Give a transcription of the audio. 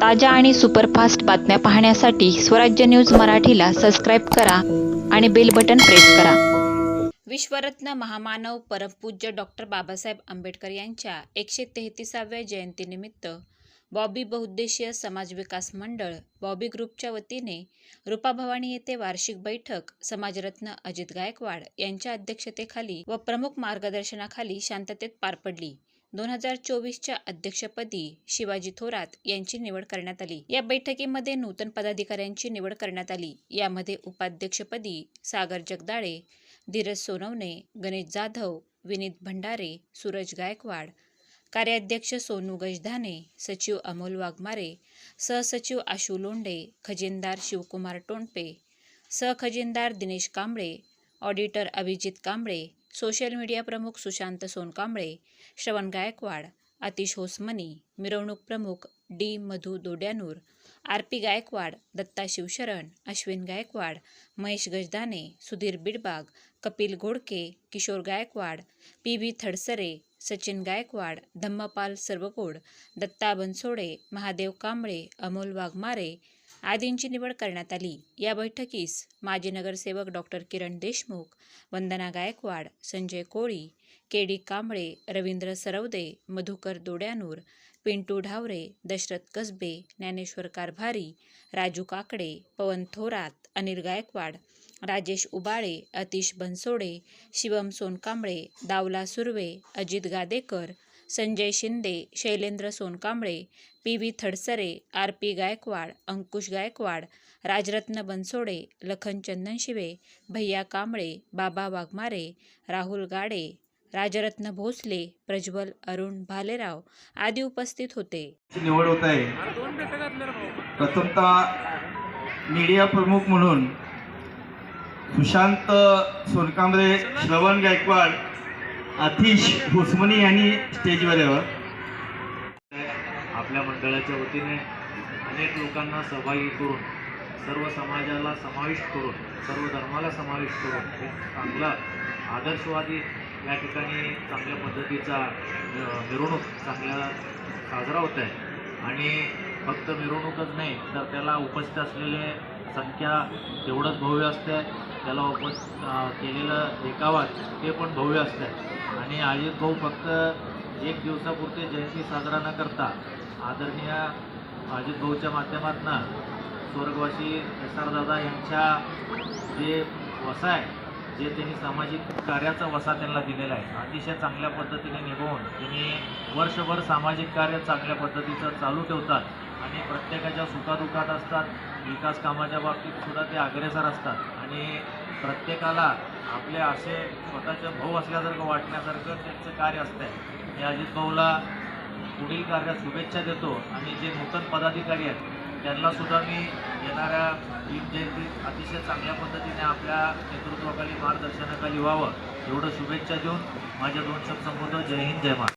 ताज्या आणि सुपरफास्ट बातम्या पाहण्यासाठी स्वराज्य न्यूज मराठीला सबस्क्राईब करा आणि बेल बटन प्रेस करा. विश्वरत्न महामानव परमपूज्य डॉक्टर बाबासाहेब आंबेडकर यांच्या एकशे तेहतीसाव्या जयंतीनिमित्त बॉबी बहुउद्देशीय समाज विकास मंडळ बॉबी ग्रुपच्या वतीने रूपाभवानी येथे वार्षिक बैठक समाजरत्न अजित गायकवाड यांच्या अध्यक्षतेखाली व प्रमुख मार्गदर्शनाखाली शांततेत पार पडली. दोन हजार चोवीसच्या अध्यक्षपदी शिवाजी थोरात यांची निवड करण्यात आली. या बैठकीमध्ये नूतन पदाधिकाऱ्यांची निवड करण्यात आली. यामध्ये उपाध्यक्षपदी सागर जगदाळे धीरज सोनवणे गणेश जाधव विनीत भंडारे सूरज गायकवाड कार्याध्यक्ष सोनू गजधाने सचिव अमोल वाघमारे सहसचिव आशू लोंढे खजिनदार Shivkumar Tondpe सहखजिनदार Dinesh Kamble auditor Abhijit Kamble social media प्रमुख सुशांत सोनकांबळे श्रवण गायकवाड आतिश होसमनी मिरवणूक प्रमुख D Madhu Dodyanur R P Gaikwad Datta Shivsharan Ashwin Gaikwad Mahesh Gajdane Sudhir Bidbag Kapil Ghodke Kishor Gaikwad P V Thadsare Sachin Gaikwad Dhammapal Sarvakod Datta Bansode Mahadev Kamble Amol Waghmare आदींची निवड करण्यात आली. या बैठकीस माजी नगरसेवक doctor Kiran Deshmukh Vandana Gaikwad Sanjay Koli K D Kamble Ravindra Sarvade Madhukar Dodyanur Pintu Dhavare Dashrath Kasbe Dnyaneshwar Karbhari Raju Kakde Pawan Thorat Anil Gaikwad Rajesh Ubale Atish Bansode Shivam Sonkamble Dawla Surve Ajit Gadekar Sanjay Shinde Shailendra Sonkamble P V Thadsare R P Gaikwad Ankush Gaikwad Rajratna Bansode Lakhan Chandanshive Bhaiya Kamble Baba Waghmare Rahul गाडे राजरत्न भोसले प्रज्वल अरुण भालेराव आदी उपस्थित होते. निवड होत आहे. प्रथमतः media प्रमुख म्हणून सुशांत सोनकांबळे श्रवण गायकवाड आतिश भोसमनी यांनी स्टेजवर यावं. आपल्या मंडळाच्या वतीने अनेक लोकांना सहभागी करून सर्व समाजाला समाविष्ट करून सर्व धर्माला समाविष्ट करून एक चांगला आदर्शवादी या ठिकाणी चांगल्या पद्धतीचा मिरवणूक चांगला साजरा होत आहे. आणि फक्त मिरवणूकच नाही तर त्याला उपस्थित असलेले संख्या तेवढंच भव्य असते त्याला उपस्थित केलेलं देखावा ते पण भव्य असतं आणि अजित भाऊ फक्त एक दिवसापुरते जयंती साजरा न करता आदरणीय अजित भाऊच्या माध्यमातून स्वर्गवासी एस आर दादा यांच्या जे वसा आहे जे त्यांनी सामाजिक कार्याचा वसा त्यांना दिलेला आहे अतिशय चांगल्या पद्धतीने निभावून त्यांनी वर्षभर सामाजिक कार्य चांगल्या पद्धतीचं चालू ठेवतात आणि प्रत्येकाच्या सुखादुखात असतात विकास कामाच्या बाबतीत सुद्धा ते अग्रेसर असतात. आणि प्रत्येकाला आपले असे स्वतःचे भाऊ असल्यासारखं वाटण्यासारखं त्यांचं कार्य असतं मी अजित भाऊला पुढील कार्यात शुभेच्छा देतो आणि जे नूतन पदाधिकारी आहेत त्यांनासुद्धा मी येणाऱ्या भीम जयंतीत अतिशय चांगल्या पद्धतीने आपल्या नेतृत्वाखाली मार्गदर्शनाखाली व्हावं एवढं शुभेच्छा देऊन माझ्या दोन शब्द संबोधन जय हिंद जय महाराष्ट्र.